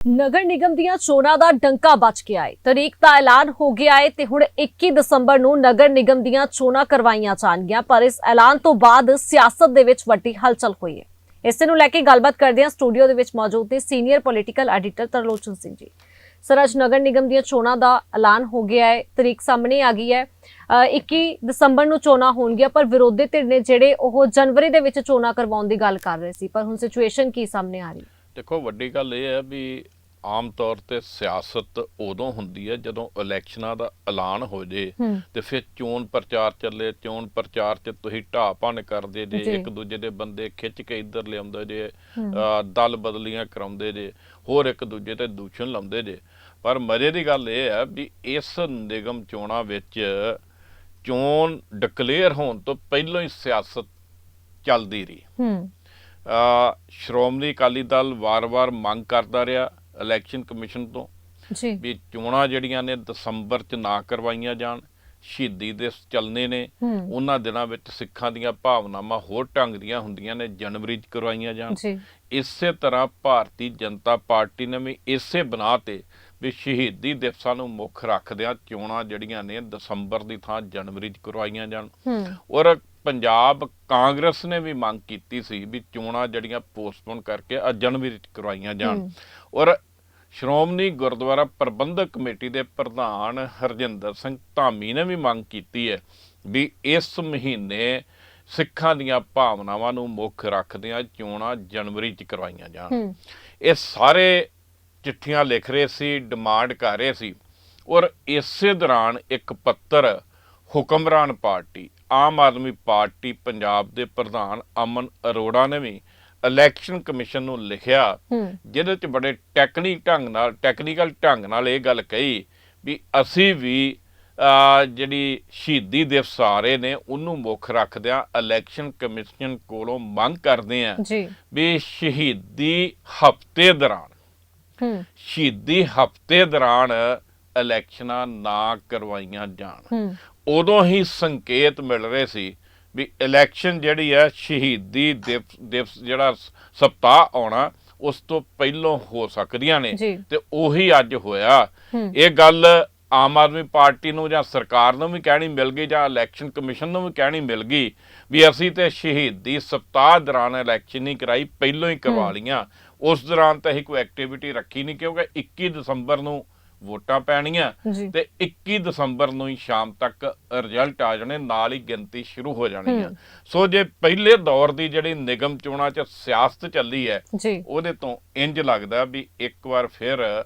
ਨਗਰ ਨਿਗਮ ਦੀਆਂ ਚੋਣਾਂ ਦਾ ਡੰਕਾ ਬਚ ਗਿਆ ਹੈ ਤਰੀਕ ਦਾ ਐਲਾਨ ਹੋ ਗਿਆ ਹੈ ਤੇ ਹੁਣ 21 ਦਸੰਬਰ ਨੂੰ ਨਗਰ ਨਿਗਮ ਦੀਆਂ ਚੋਣਾਂ ਕਰਵਾਈਆਂ ਜਾਣਗੀਆਂ ਪਰ ਇਸ ਐਲਾਨ ਤੋਂ ਬਾਅਦ ਸਿਆਸਤ ਦੇ ਵਿੱਚ ਵੱਡੀ ਹਲਚਲ ਹੋਈ ਹੈ ਇਸੇ ਨੂੰ ਲੈ ਕੇ ਗੱਲਬਾਤ ਕਰਦੇ ਹਾਂ ਸਟੂਡੀਓ ਦੇ ਵਿੱਚ ਮੌਜੂਦ ਨੇ senior political editor Tarlochan Singh ji. Sir ਅੱਜ ਨਗਰ ਨਿਗਮ ਦੀਆਂ ਚੋਣਾਂ ਦਾ ਐਲਾਨ ਹੋ ਗਿਆ ਹੈ ਤਰੀਕ ਸਾਹਮਣੇ ਆ ਗਈ ਹੈ ਅ, 21 ਦਸੰਬਰ ਨੂੰ ਚੋਣਾਂ ਹੋਣਗੀਆਂ ਪਰ ਵਿਰੋਧੀ ਧਿਰ ਨੇ ਜਿਹੜੇ ਉਹ ਜਨਵਰੀ ਦੇ ਵਿੱਚ ਚੋਣਾਂ ਕਰਵਾਉਣ ਦੀ ਗੱਲ ਕਰ ਰਹੇ ਸੀ ਪਰ ਹੁਣ ਸਿਚੁਏਸ਼ਨ ਕੀ ਸਾਹਮਣੇ ਆ ਰਹੀ ਹੈ? ਦੇਖੋ ਵੱਡੀ ਗੱਲ ਇਹ ਹੈ ਵੀ ਆਮ ਤੌਰ ਤੇ ਸਿਆਸਤ ਉਦੋਂ ਹੁੰਦੀ ਹੈ ਜਦੋਂ ਇਲੈਕਸ਼ਨਾਂ ਦਾ ਐਲਾਨ ਹੋ ਜੇ ਤੇ ਫਿਰ ਚੋਣ ਪ੍ਰਚਾਰ ਚੱਲੇ ਚੋਣ ਪ੍ਰਚਾਰ 'ਚ ਤੁਸੀਂ ਢਾਹ ਭੰਨ ਕਰਦੇ ਜੇ। ਇੱਕ ਦੂਜੇ ਦੇ ਬੰਦੇ ਖਿੱਚ ਕੇ ਇੱਧਰ ਲਿਆਉਂਦੇ ਜੇ ਦਲ ਬਦਲੀਆਂ ਕਰਾਉਂਦੇ ਜੇ ਹੋਰ ਇੱਕ ਦੂਜੇ ਤੇ ਦੂਸ਼ਣ ਲਾਉਂਦੇ ਜੇ। ਪਰ ਮਜ਼ੇ ਦੀ ਗੱਲ ਇਹ ਹੈ ਵੀ ਇਸ ਨਿਗਮ ਚੋਣਾਂ ਵਿੱਚ ਚੋਣ ਡਿਕਲੇਅਰ ਹੋਣ ਤੋਂ ਪਹਿਲਾਂ ਹੀ ਸਿਆਸਤ ਚੱਲਦੀ ਰਹੀ। ਹੂੰ। ਸ਼੍ਰੋਮਣੀ ਅਕਾਲੀ ਦਲ ਵਾਰ-ਵਾਰ ਮੰਗ ਕਰਦਾ ਰਿਹਾ ਇਲੈਕਸ਼ਨ ਕਮਿਸ਼ਨ ਤੋਂ ਜੀ। ਵੀ ਚੋਣਾਂ ਜਿਹੜੀਆਂ ਨੇ ਦਸੰਬਰ 'ਚ ਨਾ ਕਰਵਾਈਆਂ ਜਾਣ ਸ਼ਹੀਦੀ ਦੇ ਚੱਲਨੇ ਨੇ ਉਹਨਾਂ ਦਿਨਾਂ ਵਿੱਚ ਸਿੱਖਾਂ ਦੀਆਂ ਭਾਵਨਾਵਾਂ ਹੋਰ ਢੰਗ ਦੀਆਂ ਹੁੰਦੀਆਂ ਨੇ ਜਨਵਰੀ 'ਚ ਕਰਵਾਈਆਂ ਜਾਣ। ਇਸੇ ਤਰ੍ਹਾਂ ਭਾਰਤੀ ਜਨਤਾ ਪਾਰਟੀ ਨੇ ਵੀ ਇਸੇ ਬਣਾ ਤੇ ਵੀ ਸ਼ਹੀਦੀ ਦਿਵਸਾਂ ਨੂੰ ਮੁੱਖ ਰੱਖਦਿਆਂ ਚੋਣਾਂ ਜਿਹੜੀਆਂ ਨੇ ਦਸੰਬਰ ਦੀ ਥਾਂ ਜਨਵਰੀ 'ਚ ਕਰਵਾਈਆਂ ਜਾਣ। ਔਰ ਪੰਜਾਬ ਕਾਂਗਰਸ ਨੇ ਵੀ ਮੰਗ ਕੀਤੀ ਸੀ ਵੀ ਚੋਣਾਂ ਜਿਹੜੀਆਂ ਪੋਸਟਪੋਨ ਕਰਕੇ ਜਨਵਰੀ ਚ ਕਰਵਾਈਆਂ ਜਾਣ। ਔਰ ਸ਼੍ਰੋਮਣੀ ਗੁਰਦੁਆਰਾ ਪ੍ਰਬੰਧਕ ਕਮੇਟੀ ਦੇ ਪ੍ਰਧਾਨ ਹਰਜਿੰਦਰ ਸਿੰਘ ਧਾਮੀ ਨੇ ਵੀ ਮੰਗ ਕੀਤੀ ਹੈ ਵੀ ਇਸ ਮਹੀਨੇ ਸਿੱਖਾਂ ਦੀਆਂ ਭਾਵਨਾਵਾਂ ਨੂੰ ਮੁੱਖ ਰੱਖਦਿਆਂ ਚੋਣਾਂ ਜਨਵਰੀ ਚ ਕਰਵਾਈਆਂ ਜਾਣ। ਇਹ ਸਾਰੇ ਚਿੱਠੀਆਂ ਲਿਖ ਰਹੇ ਸੀ ਡਿਮਾਂਡ ਕਰ ਰਹੇ ਸੀ। ਔਰ ਇਸੇ ਦੌਰਾਨ ਇੱਕ ਪੱਤਰ ਹੁਕਮਰਾਨ ਪਾਰਟੀ ਆਮ ਆਦਮੀ ਪਾਰਟੀ ਪੰਜਾਬ ਦੇ ਪ੍ਰਧਾਨ ਅਮਨ ਅਰੋੜਾ ਨੇ ਵੀ ਇਲੈਕਸ਼ਨ ਕਮਿਸ਼ਨ ਨੂੰ ਲਿਖਿਆ ਜਿਹਦੇ ਚ ਬੜੇ ਟੈਕਨੀਕ ਢੰਗ ਨਾਲ ਟੈਕਨੀਕਲ ਢੰਗ ਨਾਲ ਇਹ ਗੱਲ ਕਹੀ ਵੀ ਅਸੀਂ ਵੀ ਜਿਹੜੀ ਸ਼ਹੀਦੀ ਦਿਵਸ ਆ ਰਹੇ ਨੇ ਉਹਨੂੰ ਮੁੱਖ ਰੱਖਦਿਆਂ ਇਲੈਕਸ਼ਨ ਕਮਿਸ਼ਨ ਕੋਲੋਂ ਮੰਗ ਕਰਦੇ ਆਂ ਵੀ ਸ਼ਹੀਦੀ ਹਫ਼ਤੇ ਦੌਰਾਨ ਸ਼ਹੀਦੀ ਹਫ਼ਤੇ ਦੌਰਾਨ ਇਲੈਕਸ਼ਨਾਂ ਨਾ ਕਰਵਾਈਆਂ ਜਾਣ। ਉਦੋਂ ਹੀ ਸੰਕੇਤ ਮਿਲ ਰਹੇ ਸੀ ਵੀ ਇਲੈਕਸ਼ਨ ਜਿਹੜੀ ਹੈ ਸ਼ਹੀਦੀ ਦਿਵਸ ਜਿਹੜਾ ਸਪਤਾਹ ਆਉਣਾ ਉਸ ਤੋਂ ਪਹਿਲਾਂ ਹੋ ਸਕਦੀਆਂ ਨੇ। ਤੇ ਉਹੀ ਅੱਜ ਹੋਇਆ ਇਹ ਗੱਲ ਆਮ ਆਦਮੀ ਪਾਰਟੀ ਨੂੰ ਜਾਂ ਸਰਕਾਰ ਨੂੰ ਵੀ ਕਹਿਣੀ ਮਿਲ ਗਈ ਜਾਂ ਇਲੈਕਸ਼ਨ ਕਮਿਸ਼ਨ ਨੂੰ ਵੀ ਕਹਿਣੀ ਮਿਲ ਗਈ ਵੀ ਅਸੀਂ ਤੇ ਸ਼ਹੀਦੀ ਸਪਤਾਹ ਦੌਰਾਨ ਇਲੈਕਸ਼ਨ ਨਹੀਂ ਕਰਾਈ ਪਹਿਲਾਂ ਹੀ ਕਰਵਾ। ਲੀਆਂ ਉਸ ਦੌਰਾਨ ਤਾਂ ਅਸੀਂ ਕੋਈ ਐਕਟੀਵਿਟੀ ਰੱਖੀ ਨਹੀਂ ਕਿਉਂਕਿ 21 ਦਸੰਬਰ ਨੂੰ ਵੋਟਾਂ ਪੈਣੀਆਂ ਤੇ 21 ਦਸੰਬਰ ਨੂੰ ਹੀ ਸ਼ਾਮ ਤੱਕ ਰਿਜ਼ਲਟ ਆ ਜਾਣੇ ਨਾਲ ਹੀ ਗਿਣਤੀ ਸ਼ੁਰੂ ਹੋ ਜਾਣੀ ਆ। ਸੋ ਜੇ ਪਹਿਲੇ ਦੌਰ ਦੀ ਜਿਹੜੀ ਨਿਗਮ ਚੋਣਾਂ 'ਚ ਸਿਆਸਤ ਚੱਲੀ ਹੈ ਉਹਦੇ ਤੋਂ ਇੰਜ ਲੱਗਦਾ ਵੀ ਇੱਕ ਵਾਰ ਫਿਰ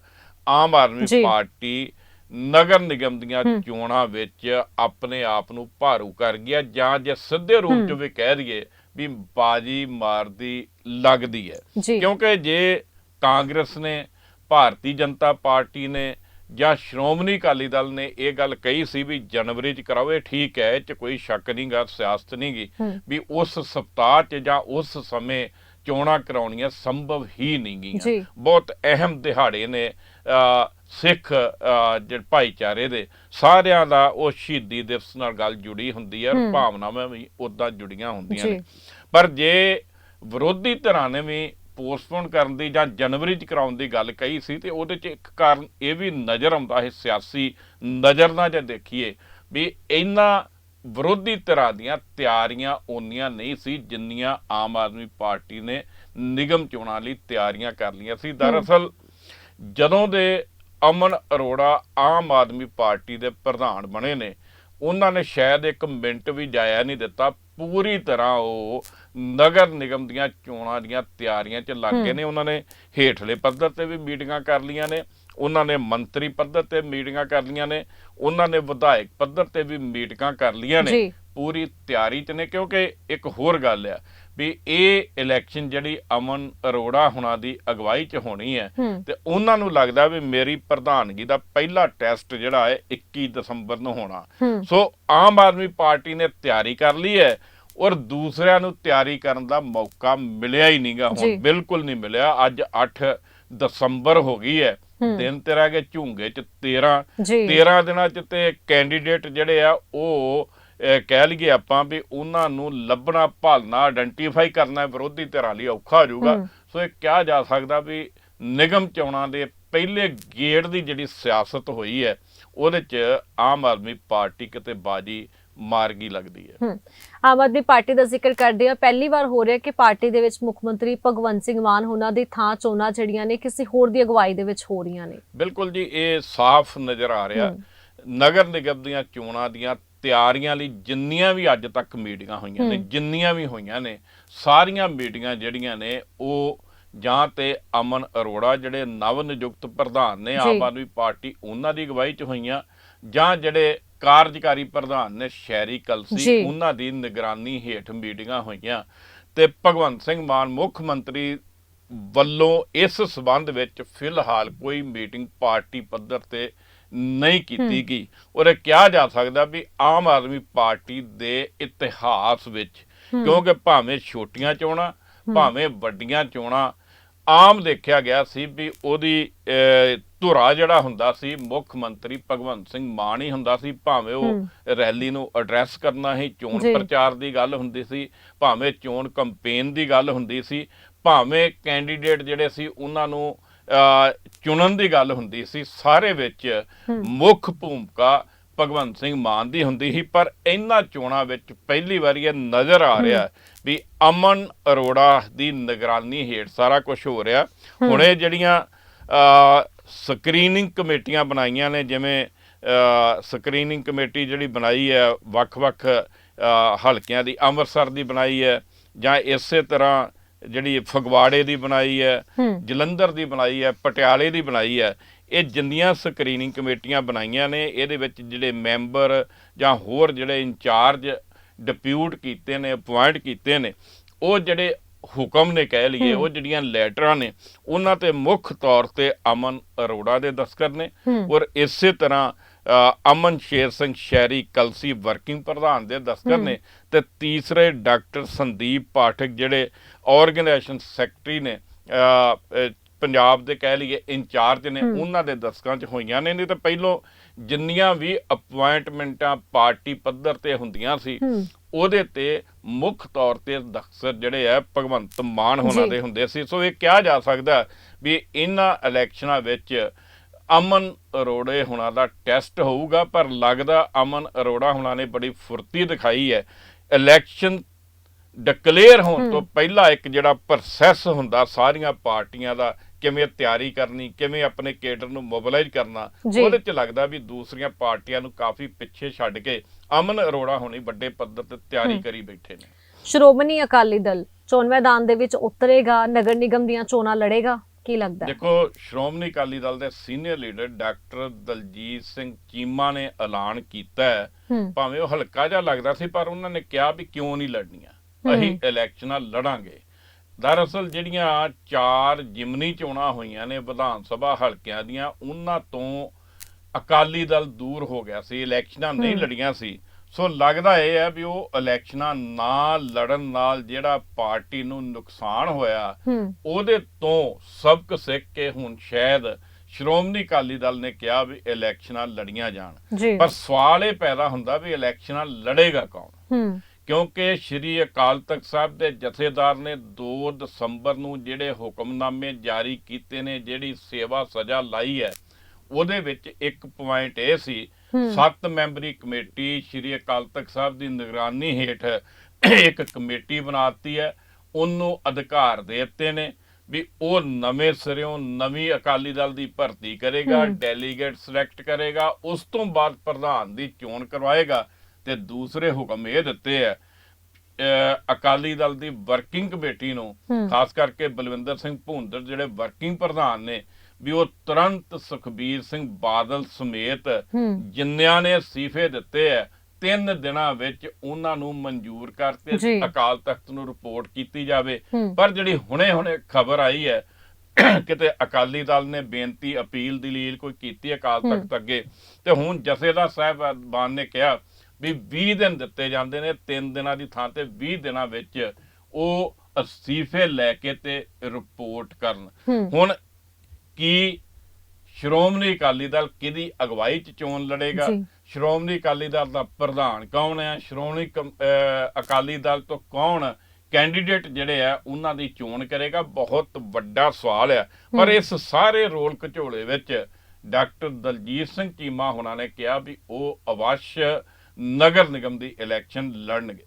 ਆਮ ਆਦਮੀ। ਪਾਰਟੀ ਨਗਰ ਨਿਗਮ ਦੀਆਂ। ਚੋਣਾਂ ਵਿੱਚ ਆਪਣੇ ਆਪ ਨੂੰ ਭਾਰੂ ਕਰ ਗਿਆ ਜਾਂ ਜੇ ਸਿੱਧੇ ਰੂਪ 'ਚ। ਵੀ ਕਹਿ ਦਈਏ ਵੀ ਬਾਜੀ ਮਾਰਦੀ ਲੱਗਦੀ ਹੈ ਕਿਉਂਕਿ ਜੇ ਕਾਂਗਰਸ ਨੇ ਭਾਰਤੀ ਜਨਤਾ ਪਾਰਟੀ ਨੇ ਜਾਂ ਸ਼੍ਰੋਮਣੀ ਅਕਾਲੀ ਦਲ ਨੇ ਇਹ ਗੱਲ ਕਹੀ ਸੀ ਵੀ ਜਨਵਰੀ ਚ ਕਰਾਓ ਇਹ ਠੀਕ ਹੈ ਇਹ ਚ ਕੋਈ ਸ਼ੱਕ ਨਹੀਂਗਾ ਸਿਆਸਤ ਨਹੀਂਗੀ ਹੂੰ ਵੀ ਉਸ ਸਪਤਾਹ ਚ ਜਾਂ ਉਸ ਸਮੇਂ ਚੋਣਾਂ ਕਰਾਉਣੀਆਂ ਸੰਭਵ ਹੀ ਨਹੀਂ। ਗੀਆਂ ਬਹੁਤ ਅਹਿਮ ਦਿਹਾੜੇ ਨੇ ਸਿੱਖ ਜਿਹੜੇ ਭਾਈਚਾਰੇ ਦੇ ਸਾਰਿਆਂ ਦਾ ਉਹ ਸ਼ਹੀਦੀ ਦਿਵਸ ਨਾਲ ਗੱਲ ਜੁੜੀ ਹੁੰਦੀ ਹੈ। ਭਾਵਨਾਵਾਂ ਵੀ ਉਦਾਂ ਜੁੜੀਆਂ ਹੁੰਦੀਆਂ। ਨੇ ਪਰ ਜੇ ਵਿਰੋਧੀ ਧਿਰਾਂ ਨੇ ਵੀ ਪੋਸਟਪੋਨ ਕਰਨ ਦੀ ਜਾਂ ਜਨਵਰੀ ਚ ਕਰਾਉਣ ਦੀ ਗੱਲ ਕਹੀ ਸੀ ਤੇ ਉਹਦੇ ਚ ਇੱਕ ਕਾਰਨ ਇਹ ਵੀ ਨਜ਼ਰ ਆਉਂਦਾ ਹੈ ਸਿਆਸੀ ਨਜ਼ਰ ਨਾਲ ਜੇ ਦੇਖੀਏ ਵੀ ਇਹਨਾਂ ਵਿਰੋਧੀ ਧਿਰਾਂ ਦੀਆਂ ਤਿਆਰੀਆਂ ਓਨੀਆਂ ਨਹੀਂ ਸੀ ਜਿੰਨੀਆਂ ਆਮ ਆਦਮੀ ਪਾਰਟੀ ਨੇ ਨਿਗਮ ਚੋਣਾਂ ਲਈ ਤਿਆਰੀਆਂ ਕਰ ਲਈਆਂ ਸੀ। ਦਰਅਸਲ ਜਦੋਂ ਦੇ ਅਮਨ ਅਰੋੜਾ ਆਮ ਆਦਮੀ ਪਾਰਟੀ ਦੇ ਪ੍ਰਧਾਨ ਬਣੇ ਨੇ, ਉਹਨਾਂ ਨੇ ਸ਼ਾਇਦ ਇੱਕ ਮਿੰਟ ਵੀ ਜਾਇਆ ਨਹੀਂ ਦਿੱਤਾ। ਪੂਰੀ ਤਰ੍ਹਾਂ ਉਹ ਨਗਰ ਨਿਗਮ ਦੀਆਂ ਚੋਣਾਂ ਦੀਆਂ ਤਿਆਰੀਆਂ 'ਚ ਲੱਗ ਗਏ। ਨੇ। ਉਹਨਾਂ ਨੇ ਹੇਠਲੇ ਪੱਧਰ ਤੇ ਵੀ ਮੀਟਿੰਗਾਂ ਕਰ ਲੀਆਂ ਨੇ। ਉਹਨਾਂ ਨੇ ਮੰਤਰੀ ਪੱਧਰ ਤੇ ਮੀਟਿੰਗਾਂ ਕਰ ਲੀਆਂ ਨੇ। ਉਹਨਾਂ ਨੇ ਵਿਧਾਇਕ ਪੱਧਰ ਤੇ ਵੀ ਮੀਟਿੰਗਾਂ ਕਰ ਲੀਆਂ ਨੇ। ਪੂਰੀ ਤਿਆਰੀ 'ਚ ਨੇ ਕਿਉਂਕਿ ਇੱਕ ਹੋਰ ਗੱਲ ਆ ਵੀ ਇਹ ਇਲੈਕਸ਼ਨ ਜਿਹੜੀ ਅਮਨ ਅਰੋੜਾ ਹੁਣਾਂ ਦੀ ਅਗਵਾਈ 'ਚ ਹੋਣੀ ਹੈ ਤੇ ਉਹਨਾਂ ਨੂੰ ਲੱਗਦਾ ਵੀ ਮੇਰੀ ਪ੍ਰਧਾਨਗੀ ਦਾ ਪਹਿਲਾ ਟੈਸਟ ਜਿਹੜਾ ਹੈ 21 ਦਸੰਬਰ ਨੂੰ ਹੋਣਾ। ਸੋ ਆਮ ਆਦਮੀ ਪਾਰਟੀ ਨੇ ਤਿਆਰੀ ਕਰ ਲਈ ਹੈ। ਔਰ ਦੂਸਰਿਆਂ ਨੂੰ ਤਿਆਰੀ ਕਰਨ ਦਾ ਮੌਕਾ ਮਿਲਿਆ ਹੀ ਨਹੀਂਗਾ। ਹੁਣ ਬਿਲਕੁਲ ਨਹੀਂ ਮਿਲਿਆ ਅੱਜ 8 ਦਸੰਬਰ ਹੋ ਗਈ ਹੈ। ਦਿਨ ਤੇ ਰਹਿ ਗਏ ਝੁੰਗੇ ਚ 13 ਜੀ 13 ਦਿਨਾਂ ਚ ਤੇ ਕੈਂਡੀਡੇਟ ਜਿਹੜੇ ਆ ਉਹ ਕਹਿ ਲਈਏ ਆਪਾਂ ਵੀ ਉਹਨਾਂ ਨੂੰ ਲੱਭਣਾ ਭਾਲਣਾ ਆਇਡੈਂਟੀਫਾਈ ਕਰਨਾ ਵਿਰੋਧੀ ਧਿਰਾਂ ਲਈ ਔਖਾ ਹੋ ਜਾਊਗਾ। ਸੋ ਇਹ ਕਿਹਾ ਜਾ ਸਕਦਾ ਵੀ ਨਿਗਮ ਚੋਣਾਂ ਦੇ ਪਹਿਲੇ ਗੇੜ ਦੀ ਜਿਹੜੀ ਸਿਆਸਤ ਹੋਈ ਹੈ ਉਹਦੇ 'ਚ ਆਮ ਆਦਮੀ ਪਾਰਟੀ ਕਿਤੇ ਬਾਜੀ ਮਾਰ ਗਈ ਲੱਗਦੀ ਹੈ ਆਮ ਆਦਮੀ ਪਾਰਟੀ ਦਾ ਜ਼ਿਕਰ ਕਰਦੇ ਆ ਪਹਿਲੀ ਵਾਰ ਹੋ ਰਿਹਾ ਕਿ ਪਾਰਟੀ ਦੇ ਵਿੱਚ ਮੁੱਖ ਮੰਤਰੀ ਭਗਵੰਤ ਸਿੰਘ ਮਾਨ ਉਹਨਾਂ ਦੀ ਥਾਂ ਚੋਣਾਂ ਜਿਹੜੀਆਂ ਨੇ ਕਿਸੇ ਹੋਰ ਦੀ ਅਗਵਾਈ ਦੇ ਵਿੱਚ ਹੋ ਰਹੀਆਂ ਨੇ ਬਿਲਕੁਲ ਜੀ ਇਹ ਸਾਫ਼ ਨਜ਼ਰ ਆ ਰਿਹਾ। ਨਗਰ ਨਿਗਮ ਦੀਆਂ ਚੋਣਾਂ ਦੀਆਂ ਤਿਆਰੀਆਂ ਲਈ ਜਿੰਨੀਆਂ ਵੀ ਅੱਜ ਤੱਕ ਮੀਟਿੰਗਾਂ ਹੋਈਆਂ ਨੇ। ਜਿੰਨੀਆਂ ਵੀ ਹੋਈਆਂ ਨੇ ਸਾਰੀਆਂ ਮੀਟਿੰਗਾਂ ਜਿਹੜੀਆਂ ਨੇ ਉਹ ਜਾਂ ਤੇ ਅਮਨ ਅਰੋੜਾ ਜਿਹੜੇ ਨਵ ਨਿਯੁਕਤ ਪ੍ਰਧਾਨ ਨੇ। ਆਮ ਆਦਮੀ ਪਾਰਟੀ ਉਹਨਾਂ ਦੀ ਅਗਵਾਈ 'ਚ ਹੋਈਆਂ ਜਾਂ ਜਿਹੜੇ ਕਾਰਜਕਾਰੀ ਪ੍ਰਧਾਨ ਨੇ ਸ਼ਹਿਰੀ ਕਲਸੀ। ਉਹਨਾਂ ਦੀ ਨਿਗਰਾਨੀ ਹੇਠ ਮੀਟਿੰਗਾਂ ਹੋਈਆਂ ਤੇ ਭਗਵੰਤ ਸਿੰਘ ਮਾਨ ਮੁੱਖ ਮੰਤਰੀ ਵੱਲੋਂ ਇਸ ਸਬੰਧ ਵਿੱਚ ਫਿਲਹਾਲ ਕੋਈ ਮੀਟਿੰਗ ਪਾਰਟੀ ਪੱਧਰ ਤੇ ਨਹੀਂ ਕੀਤੀ। ਗਈ ਔਰ ਇਹ ਕਿਹਾ ਜਾ ਸਕਦਾ ਵੀ ਆਮ ਆਦਮੀ ਪਾਰਟੀ ਦੇ ਇਤਿਹਾਸ ਵਿੱਚ। ਕਿਉਂਕਿ ਭਾਵੇਂ ਛੋਟੀਆਂ ਚੋਣਾਂ ਭਾਵੇਂ ਵੱਡੀਆਂ ਚੋਣਾਂ ਆਮ ਦੇਖਿਆ ਗਿਆ ਸੀ ਵੀ ਉਹਦੀ ਧੁਰਾ ਜਿਹੜਾ ਹੁੰਦਾ ਸੀ ਮੁੱਖ ਮੰਤਰੀ ਭਗਵੰਤ ਸਿੰਘ ਮਾਨ ਹੀ ਹੁੰਦਾ ਸੀ ਭਾਵੇਂ ਉਹ। ਰੈਲੀ ਨੂੰ ਐਡਰੈਸ ਕਰਨਾ ਹੀ ਚੋਣ। ਪ੍ਰਚਾਰ ਦੀ ਗੱਲ ਹੁੰਦੀ ਸੀ ਭਾਵੇਂ ਚੋਣ ਕੰਪੇਨ ਦੀ ਗੱਲ ਹੁੰਦੀ ਸੀ ਭਾਵੇਂ ਕੈਂਡੀਡੇਟ ਜਿਹੜੇ ਸੀ ਉਹਨਾਂ ਨੂੰ ਚੁਣਨ ਦੀ ਗੱਲ ਹੁੰਦੀ ਸੀ ਸਾਰੇ ਵਿੱਚ। ਮੁੱਖ ਭੂਮਿਕਾ ਭਗਵੰਤ ਸਿੰਘ ਮਾਨ ਦੀ ਹੁੰਦੀ ਸੀ ਪਰ ਇਹਨਾਂ ਚੋਣਾਂ ਵਿੱਚ ਪਹਿਲੀ ਵਾਰੀ ਇਹ ਨਜ਼ਰ ਆ ਰਿਹਾ ਵੀ ਅਮਨ ਅਰੋੜਾ ਦੀ ਨਿਗਰਾਨੀ ਹੇਠ ਸਾਰਾ ਕੁਝ ਹੋ ਰਿਹਾ। ਹੁਣ ਇਹ ਜਿਹੜੀਆਂ ਸਕਰੀਨਿੰਗ ਕਮੇਟੀਆਂ ਬਣਾਈਆਂ ਨੇ ਜਿਵੇਂ ਸਕਰੀਨਿੰਗ ਕਮੇਟੀ ਜਿਹੜੀ ਬਣਾਈ ਹੈ ਵੱਖ-ਵੱਖ ਹਲਕਿਆਂ ਦੀ ਅੰਮ੍ਰਿਤਸਰ ਦੀ ਬਣਾਈ ਹੈ ਜਾਂ ਇਸੇ ਤਰ੍ਹਾਂ ਜਿਹੜੀ ਫਗਵਾੜੇ ਦੀ ਬਣਾਈ ਹੈ। ਜਲੰਧਰ ਦੀ ਬਣਾਈ ਹੈ ਪਟਿਆਲੇ ਦੀ ਬਣਾਈ ਹੈ ਇਹ ਜਿੰਨੀਆਂ ਸਕਰੀਨਿੰਗ ਕਮੇਟੀਆਂ ਬਣਾਈਆਂ ਨੇ ਇਹਦੇ ਵਿੱਚ ਜਿਹੜੇ ਮੈਂਬਰ ਜਾਂ ਹੋਰ ਜਿਹੜੇ ਇੰਚਾਰਜ ਡਿਪਿਊਟ ਕੀਤੇ ਨੇ ਅਪਾਇੰਟ ਕੀਤੇ ਨੇ ਉਹ ਜਿਹੜੇ ਹੁਕਮ ਨੇ ਕਹਿ ਲਈਏ ਉਹ ਜਿਹੜੀਆਂ ਲੈਟਰਾਂ ਨੇ ਉਹਨਾਂ ਤੇ ਮੁੱਖ ਤੌਰ ਤੇ ਅਮਨ ਅਰੋੜਾ ਦੇ ਦਸਤਖਤ ਨੇ। ਔਰ ਇਸੇ ਤਰ੍ਹਾਂ ਅਮਨ ਸ਼ੇਰ ਸਿੰਘ ਸ਼ਹਿਰੀ ਕਲਸੀ ਵਰਕਿੰਗ ਪ੍ਰਧਾਨ ਦੇ ਦਸਤਖਤ ਨੇ ਤੇ ਤੀਸਰੇ ਡਾਕਟਰ ਸੰਦੀਪ ਪਾਠਕ ਜਿਹੜੇ ਆਰਗੇਨਾਈਜੇਸ਼ਨ ਸੈਕਟਰੀ ਨੇ ਪੰਜਾਬ ਦੇ ਕਹਿ ਲਈਏ ਇੰਚਾਰਜ ਨੇ ਉਹਨਾਂ ਦੇ ਦਸਤਖਤਾਂ 'ਚ ਹੋਈਆਂ ਨੇ ਨਹੀਂ ਤਾਂ ਪਹਿਲੋਂ ਜਿੰਨੀਆਂ ਵੀ ਅਪਾਇੰਟਮੈਂਟਾਂ ਪਾਰਟੀ ਪੱਧਰ ਤੇ ਹੁੰਦੀਆਂ ਸੀ। ਉਹਦੇ ਤੇ ਮੁੱਖ ਤੌਰ ਤੇ ਦਖਸਰ ਜਿਹੜੇ ਆ ਭਗਵੰਤ ਮਾਨ ਹੋਣਾ। ਦੇ ਹੁੰਦੇ ਸੀ ਸੋ ਇਹ ਕਿਹਾ ਜਾ ਸਕਦਾ ਵੀ ਇਹਨਾਂ ਇਲੈਕਸ਼ਨਾਂ ਵਿੱਚ ਅਮਨ ਅਰੋੜੇ ਹੁਣਾਂ ਦਾ ਟੈਸਟ ਹੋਊਗਾ ਪਰ ਲੱਗਦਾ ਅਮਨ ਅਰੋੜਾ ਹੁਣਾਂ ਨੇ ਬੜੀ ਫੁਰਤੀ ਦਿਖਾਈ ਹੈ। ਇਲੈਕਸ਼ਨ ਡਿਕਲੇਅਰ ਹੋਣ ਤੋਂ ਪਹਿਲਾਂ ਇੱਕ ਜਿਹੜਾ ਪ੍ਰੋਸੈਸ ਹੁੰਦਾ ਸਾਰੀਆਂ ਪਾਰਟੀਆਂ ਦਾ ਕਿਵੇਂ ਤਿਆਰੀ ਕਰਨੀ ਕਿਵੇਂ ਆਪਣੇ ਕੇਡਰ ਨੂੰ ਮੋਬਿਲਾਈਜ਼ ਕਰਨਾ। ਉਹਦੇ ਚ ਲੱਗਦਾ ਵੀ ਦੂਸਰੀਆਂ ਪਾਰਟੀਆਂ ਨੂੰ ਕਾਫੀ ਪਿੱਛੇ ਛੱਡ ਕੇ ਅਮਨ ਅਰੋੜਾ ਹੁਣੀ ਵੱਡੇ ਪੱਧਰ ਤੇ ਤਿਆਰੀ ਕਰੀ ਬੈਠੇ ਨੇ। ਸ਼੍ਰੋਮਣੀ ਅਕਾਲੀ ਦਲ ਚੋਣ ਮੈਦਾਨ ਦੇ ਵਿੱਚ ਉਤਰੇਗਾ ਨਗਰ ਨਿਗਮ ਦੀਆਂ ਚੋਣਾਂ ਲੜੇਗਾ। ਕੀ ਲੱਗਦਾ? ਦੇਖੋ ਸ਼੍ਰੋਮਣੀ ਅਕਾਲੀ ਦਲ ਦੇ senior leader doctor Daljit Singh Cheema ਨੇ ਐਲਾਨ ਕੀਤਾ। ਭਾਵੇਂ ਉਹ ਹਲਕਾ ਜਿਹਾ ਲੱਗਦਾ ਸੀ ਪਰ ਉਹਨਾਂ ਨੇ ਕਿਹਾ ਵੀ ਕਿਉਂ ਨਹੀਂ ਲੜਨੀਆਂ? ਅਸੀਂ ਇਲੈਕਸ਼ਨਾਂ ਲੜਾਂਗੇ। ਦਰਅਸਲ ਜਿਹੜੀਆਂ ਚਾਰ ਜਿਮਨੀ ਚੋਣਾਂ ਹੋਈਆਂ ਨੇ ਵਿਧਾਨ ਸਭਾ ਹਲਕਿਆਂ ਦੀਆਂ ਉਹਨਾਂ ਤੋਂ ਅਕਾਲੀ ਦਲ ਦੂਰ ਹੋ ਗਿਆ ਸੀ ਇਲੈਕਸ਼ਨਾਂ ਨਹੀਂ ਲੜੀਆਂ ਸੀ। ਸੋ ਲੱਗਦਾ ਇਹ ਹੈ ਵੀ ਉਹ ਇਲੈਕਸ਼ਨਾਂ ਨਾ ਲੜਨ ਨਾਲ ਜਿਹੜਾ ਪਾਰਟੀ ਨੂੰ ਨੁਕਸਾਨ ਹੋਇਆ। ਉਹਦੇ ਤੋਂ ਸਬਕ ਸਿੱਖ ਕੇ ਹੁਣ ਸ਼ਾਇਦ ਸ਼੍ਰੋਮਣੀ ਅਕਾਲੀ ਦਲ ਨੇ ਕਿਹਾ ਵੀ ਇਲੈਕਸ਼ਨਾਂ ਲੜੀਆਂ ਜਾਣ ਪਰ ਸਵਾਲ ਇਹ ਪੈਦਾ ਹੁੰਦਾ ਵੀ ਇਲੈਕਸ਼ਨਾਂ ਲੜੇਗਾ ਕੌਣ। ਕਿਉਂਕਿ ਸ਼੍ਰੀ ਅਕਾਲ ਤਖਤ ਸਾਹਿਬ ਦੇ ਜਥੇਦਾਰ ਨੇ 2 ਦਸੰਬਰ ਨੂੰ ਜਿਹੜੇ ਹੁਕਮਨਾਮੇ ਜਾਰੀ ਕੀਤੇ ਨੇ ਜਿਹੜੀ ਸੇਵਾ ਸਜ਼ਾ ਲਾਈ ਹੈ ਉਹਦੇ ਵਿੱਚ ਇੱਕ ਪੁਆਇੰਟ ਇਹ ਸੀ ਸੱਤ ਮੈਂਬਰੀ ਕਮੇਟੀ ਸ਼੍ਰੀ ਅਕਾਲ ਤਖਤ ਸਾਹਿਬ ਦੀ ਨਿਗਰਾਨੀ ਹੇਠ ਇੱਕ ਕਮੇਟੀ ਬਣਾਤੀ ਹੈ। ਉਹਨੂੰ ਅਧਿਕਾਰ ਦੇ ਦਿੱਤੇ ਨੇ ਵੀ ਉਹ ਨਵੇਂ ਸਿਰਿਓਂ ਨਵੀਂ ਅਕਾਲੀ ਦਲ ਦੀ ਭਰਤੀ ਕਰੇਗਾ ਡੈਲੀਗੇਟ ਸਿਲੈਕਟ ਕਰੇਗਾ ਉਸ ਤੋਂ ਬਾਅਦ ਪ੍ਰਧਾਨ ਦੀ ਚੋਣ ਕਰਵਾਏਗਾ ਤੇ ਦੂਸਰੇ ਹੁਕਮ ਇਹ ਦਿੱਤੇ ਅਹ ਅਕਾਲੀ ਦਲ ਦੀ ਵਰਕਿੰਗ ਕਮੇਟੀ ਨੂੰ। ਖਾਸ ਕਰਕੇ ਬਲਵਿੰਦਰ ਸਿੰਘ ਭੁੰਦਰ ਜਿਹੜੇ ਵਰਕਿੰਗ ਪ੍ਰਧਾਨ ਨੇ ਵੀ ਉਹ ਤੁਰੰਤ ਸੁਖਬੀਰ ਸਿੰਘ ਬਾਦਲ ਸਮੇਤ। ਜਿੰਨਿਆਂ ਨੇ ਅਸਤੀਫੇ ਦਿੱਤੇ ਹੈ ਤਿੰਨ ਦਿਨਾਂ ਵਿੱਚ ਉਹਨਾਂ ਨੂੰ ਮਨਜ਼ੂਰ। ਕਰਤੇ ਅਕਾਲ ਤਖਤ ਨੂੰ ਰਿਪੋਰਟ ਕੀਤੀ ਜਾਵੇ। ਪਰ ਜਿਹੜੀ ਹੁਣੇ-ਹੁਣੇ ਖਬਰ ਆਈ ਹੈ ਕਿਤੇ ਅਕਾਲੀ ਦਲ ਨੇ ਬੇਨਤੀ ਅਪੀਲ ਦਲੀਲ ਕੋਈ ਕੀਤੀ ਅਕਾਲ ਤਖਤ ਅੱਗੇ ਤੇ ਹੁਣ ਜਥੇਦਾਰ ਸਾਹਿਬਾਨ ਨੇ ਕਿਹਾ ਵੀ 20 ਦਿਨ ਦਿੱਤੇ ਜਾਂਦੇ ਨੇ 3 ਦਿਨਾਂ ਦੀ ਥਾਂ ਤੇ 20 ਦਿਨਾਂ ਵਿੱਚ ਉਹ ਅਸਤੀਫੇ ਲੈ ਕੇ ਤੇ ਰਿਪੋਰਟ ਕਰਨ। ਹੁਣ ਕੀ ਸ਼੍ਰੋਮਣੀ ਅਕਾਲੀ ਦਲ ਕਿਹਦੀ ਅਗਵਾਈ 'ਚ ਚੋਣ ਲੜੇਗਾ। ਸ਼੍ਰੋਮਣੀ ਅਕਾਲੀ ਦਲ ਦਾ ਪ੍ਰਧਾਨ ਕੌਣ ਹੈ? ਸ਼੍ਰੋਮਣੀ ਅਕਾਲੀ ਦਲ ਤੋਂ ਕੌਣ ਕੈਂਡੀਡੇਟ ਜਿਹੜੇ ਆ ਉਹਨਾਂ ਦੀ ਚੋਣ ਕਰੇਗਾ? ਬਹੁਤ ਵੱਡਾ ਸਵਾਲ ਹੈ ਪਰ ਇਸ ਸਾਰੇ ਰੋਲ ਘਚੋਲੇ ਵਿੱਚ ਡਾਕਟਰ ਦਲਜੀਤ ਸਿੰਘ ਚੀਮਾ ਹੁਣਾਂ ਨੇ ਕਿਹਾ ਵੀ ਉਹ ਅਵਸ਼ ਨਗਰ ਨਿਗਮ ਦੀ ਇਲੈਕਸ਼ਨ ਲੜਨਗੇ।